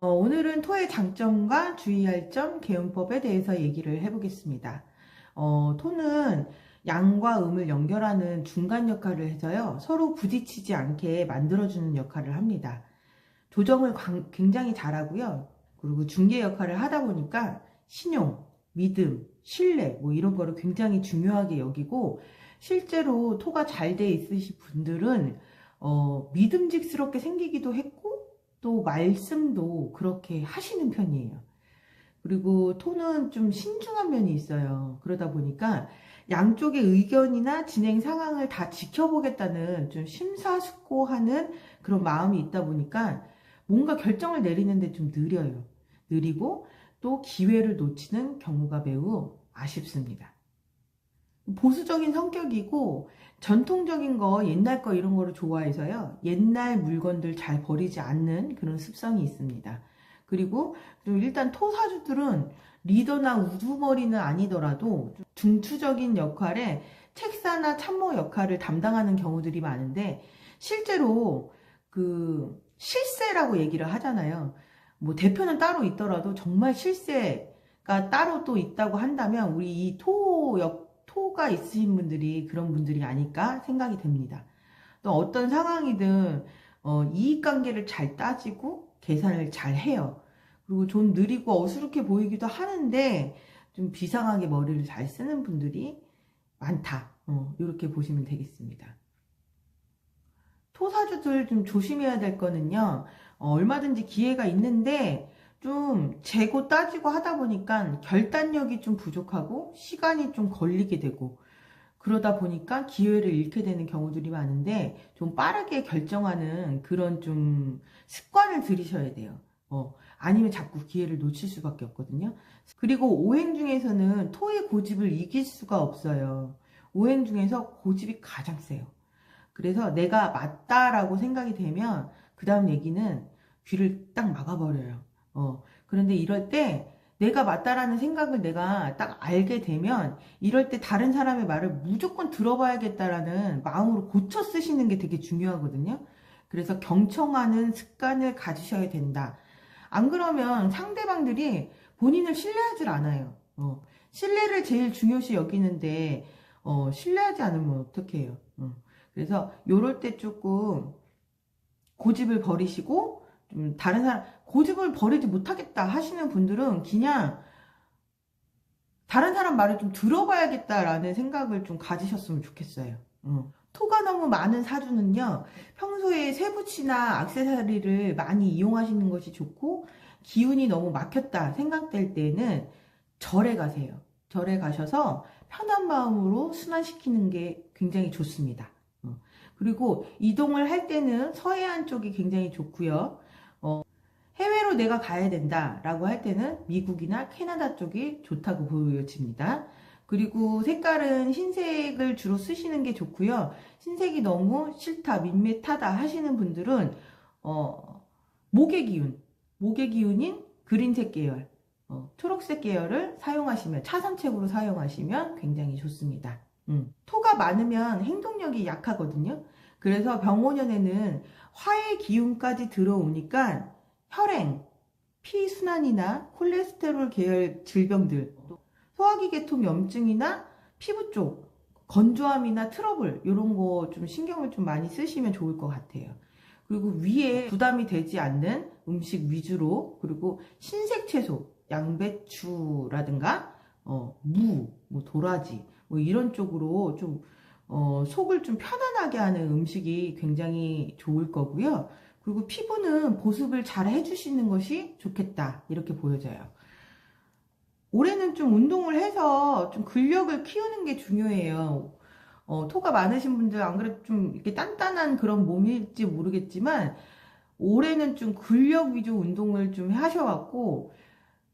어, 오늘은 토의 장점과 주의할 점, 개운법에 대해서 얘기를 해보겠습니다. 어, 토는 양과 음을 연결하는 중간 역할을 해서요, 서로 부딪히지 않게 만들어주는 역할을 합니다. 조정을 광- 굉장히 잘하고요, 그리고 중개 역할을 하다 보니까 신용, 믿음, 신뢰, 뭐 이런 거를 굉장히 중요하게 여기고, 실제로 토가 잘 돼 있으신 분들은, 어, 믿음직스럽게 생기기도 했고, 또 말씀도 그렇게 하시는 편이에요. 그리고 토는 좀 신중한 면이 있어요. 그러다 보니까 양쪽의 의견이나 진행 상황을 다 지켜보겠다는 좀 심사숙고하는 그런 마음이 있다 보니까 뭔가 결정을 내리는데 좀 느려요. 느리고 또 기회를 놓치는 경우가 매우 아쉽습니다. 보수적인 성격이고 전통적인 거, 옛날 거 이런 거를 좋아해서요. 옛날 물건들 잘 버리지 않는 그런 습성이 있습니다. 그리고 좀 일단 토사주들은 리더나 우두머리는 아니더라도 좀 중추적인 역할에 책사나 참모 역할을 담당하는 경우들이 많은데 실제로 그 실세라고 얘기를 하잖아요. 뭐 대표는 따로 있더라도 정말 실세가 따로 또 있다고 한다면 우리 이 토역 토가 있으신 분들이 그런 분들이 아닐까 생각이 됩니다. 또 어떤 상황이든 어, 이익관계를 잘 따지고 계산을 잘 해요. 그리고 좀 느리고 어수룩해 보이기도 하는데 좀 비상하게 머리를 잘 쓰는 분들이 많다. 어, 이렇게 보시면 되겠습니다. 토사주들 좀 조심해야 될 거는요. 어, 얼마든지 기회가 있는데 좀 재고 따지고 하다 보니까 결단력이 좀 부족하고 시간이 좀 걸리게 되고 그러다 보니까 기회를 잃게 되는 경우들이 많은데 좀 빠르게 결정하는 그런 좀 습관을 들이셔야 돼요. 어, 아니면 자꾸 기회를 놓칠 수밖에 없거든요. 그리고 오행 중에서는 토의 고집을 이길 수가 없어요. 오행 중에서 고집이 가장 세요. 그래서 내가 맞다라고 생각이 되면 그 다음 얘기는 귀를 딱 막아버려요. 어, 그런데 이럴 때 내가 맞다라는 생각을 내가 딱 알게 되면 이럴 때 다른 사람의 말을 무조건 들어봐야겠다라는 마음으로 고쳐 쓰시는 게 되게 중요하거든요. 그래서 경청하는 습관을 가지셔야 된다. 안 그러면 상대방들이 본인을 신뢰하지 않아요. 어, 신뢰를 제일 중요시 여기는데 어, 신뢰하지 않으면 어떻게 해요? 어, 그래서 요럴 때 조금 고집을 버리시고 좀 다른 사람 고집을 버리지 못하겠다 하시는 분들은 그냥 다른 사람 말을 좀 들어봐야겠다라는 생각을 좀 가지셨으면 좋겠어요. 어. 토가 너무 많은 사주는요, 평소에 세부치나 악세사리를 많이 이용하시는 것이 좋고, 기운이 너무 막혔다 생각될 때는 절에 가세요. 절에 가셔서 편한 마음으로 순환시키는 게 굉장히 좋습니다. 어. 그리고 이동을 할 때는 서해안 쪽이 굉장히 좋고요. 어, 해외로 내가 가야 된다라고 할 때는 미국이나 캐나다 쪽이 좋다고 보여집니다. 그리고 색깔은 흰색을 주로 쓰시는 게 좋고요. 흰색이 너무 싫다, 밋밋하다 하시는 분들은 어, 목의 기운, 목의 기운인 그린색 계열, 어, 초록색 계열을 사용하시면 차선책으로 사용하시면 굉장히 좋습니다. 음. 토가 많으면 행동력이 약하거든요. 그래서 병원연에는 화의 기운까지 들어오니까 혈행, 피순환이나 콜레스테롤 계열 질병들, 소화기 계통 염증이나 피부 쪽 건조함이나 트러블 이런 거 좀 신경을 좀 많이 쓰시면 좋을 것 같아요. 그리고 위에 부담이 되지 않는 음식 위주로 그리고 신색 채소, 양배추라든가 어, 무, 뭐 도라지 뭐 이런 쪽으로 좀 어, 속을 좀 편안하게 하는 음식이 굉장히 좋을 거고요. 그리고 피부는 보습을 잘 해주시는 것이 좋겠다 이렇게 보여져요. 올해는 좀 운동을 해서 좀 근력을 키우는 게 중요해요. 어, 토가 많으신 분들 안 그래도 좀 이렇게 단단한 그런 몸일지 모르겠지만 올해는 좀 근력 위주 운동을 좀 하셔갖고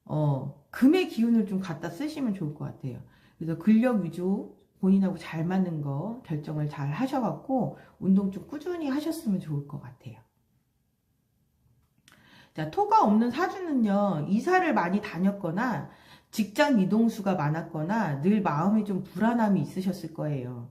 어, 금의 기운을 좀 갖다 쓰시면 좋을 것 같아요. 그래서 근력 위주 본인하고 잘 맞는 거 결정을 잘 하셔갖고 운동 좀 꾸준히 하셨으면 좋을 것 같아요. 자, 토가 없는 사주는요, 이사를 많이 다녔거나 직장 이동수가 많았거나 늘 마음이 좀 불안함이 있으셨을 거예요.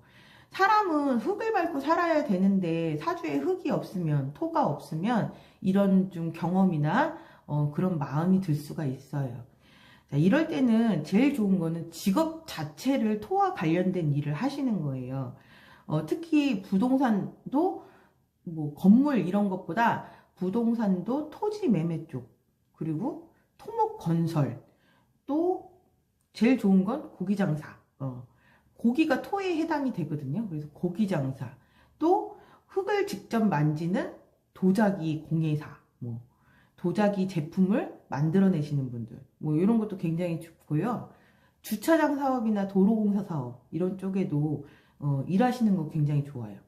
사람은 흙을 밟고 살아야 되는데 사주에 흙이 없으면 토가 없으면 이런 좀 경험이나 어, 그런 마음이 들 수가 있어요. 자, 이럴 때는 제일 좋은 거는 직업 자체를 토와 관련된 일을 하시는 거예요. 어, 특히 부동산도 뭐 건물 이런 것보다 부동산도 토지 매매 쪽 그리고 토목 건설 또 제일 좋은 건 고기 장사. 어, 고기가 토에 해당이 되거든요. 그래서 고기 장사 또 흙을 직접 만지는 도자기 공예사 뭐 도자기 제품을 만들어내시는 분들 뭐 이런 것도 굉장히 좋고요. 주차장 사업이나 도로공사 사업 이런 쪽에도 어, 일하시는 거 굉장히 좋아요.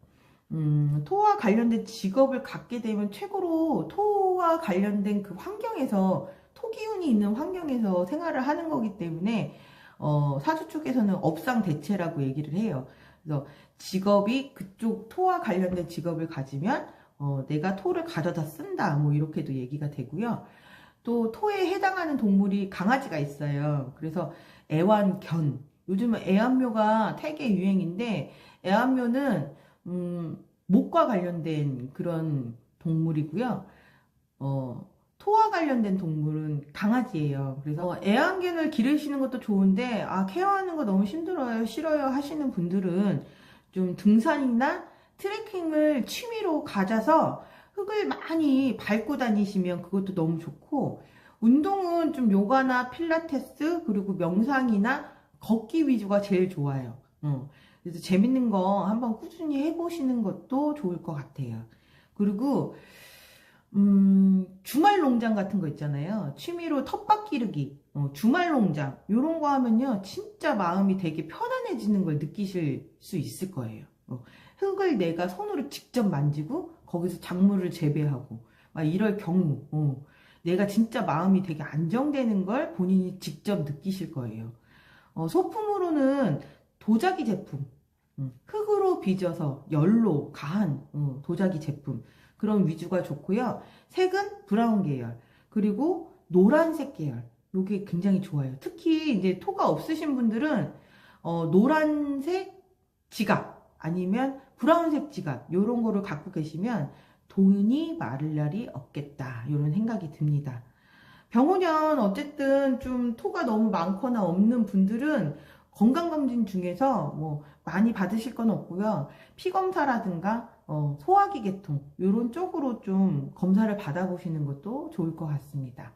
음, 토와 관련된 직업을 갖게 되면 최고로 토와 관련된 그 환경에서 토기운이 있는 환경에서 생활을 하는 거기 때문에 어, 사주 쪽에서는 업상 대체라고 얘기를 해요. 그래서 직업이 그쪽 토와 관련된 직업을 가지면 어, 내가 토를 가져다 쓴다 뭐 이렇게도 얘기가 되고요. 또 토에 해당하는 동물이 강아지가 있어요. 그래서 애완견 요즘은 애완묘가 되게 유행인데 애완묘는 음, 목과 관련된 그런 동물이고요. 어, 토와 관련된 동물은 강아지예요. 그래서 어, 애완견을 기르시는 것도 좋은데 아 케어하는 거 너무 힘들어요, 싫어요 하시는 분들은 좀 등산이나 트레킹을 취미로 가져서 흙을 많이 밟고 다니시면 그것도 너무 좋고 운동은 좀 요가나 필라테스 그리고 명상이나 걷기 위주가 제일 좋아요. 어. 그래서 재밌는 거 한번 꾸준히 해보시는 것도 좋을 것 같아요. 그리고 음, 주말 농장 같은 거 있잖아요. 취미로 텃밭 기르기, 어, 주말 농장 이런 거 하면요, 진짜 마음이 되게 편안해지는 걸 느끼실 수 있을 거예요. 어, 흙을 내가 손으로 직접 만지고 거기서 작물을 재배하고 막 이럴 경우, 어, 내가 진짜 마음이 되게 안정되는 걸 본인이 직접 느끼실 거예요. 어, 소품으로는 도자기 제품, 음, 흙으로 빚어서 열로 가한 어, 도자기 제품 그런 위주가 좋고요. 색은 브라운 계열 그리고 노란색 계열 요게 굉장히 좋아요. 특히 이제 토가 없으신 분들은 어, 노란색 지갑 아니면 브라운색 지갑 요런 거를 갖고 계시면 돈이 마를 날이 없겠다 이런 생각이 듭니다. 병원연 어쨌든 좀 토가 너무 많거나 없는 분들은 건강검진 중에서 뭐 많이 받으실 건 없고요. 피검사라든가 어, 소화기 계통 이런 쪽으로 좀 검사를 받아보시는 것도 좋을 것 같습니다.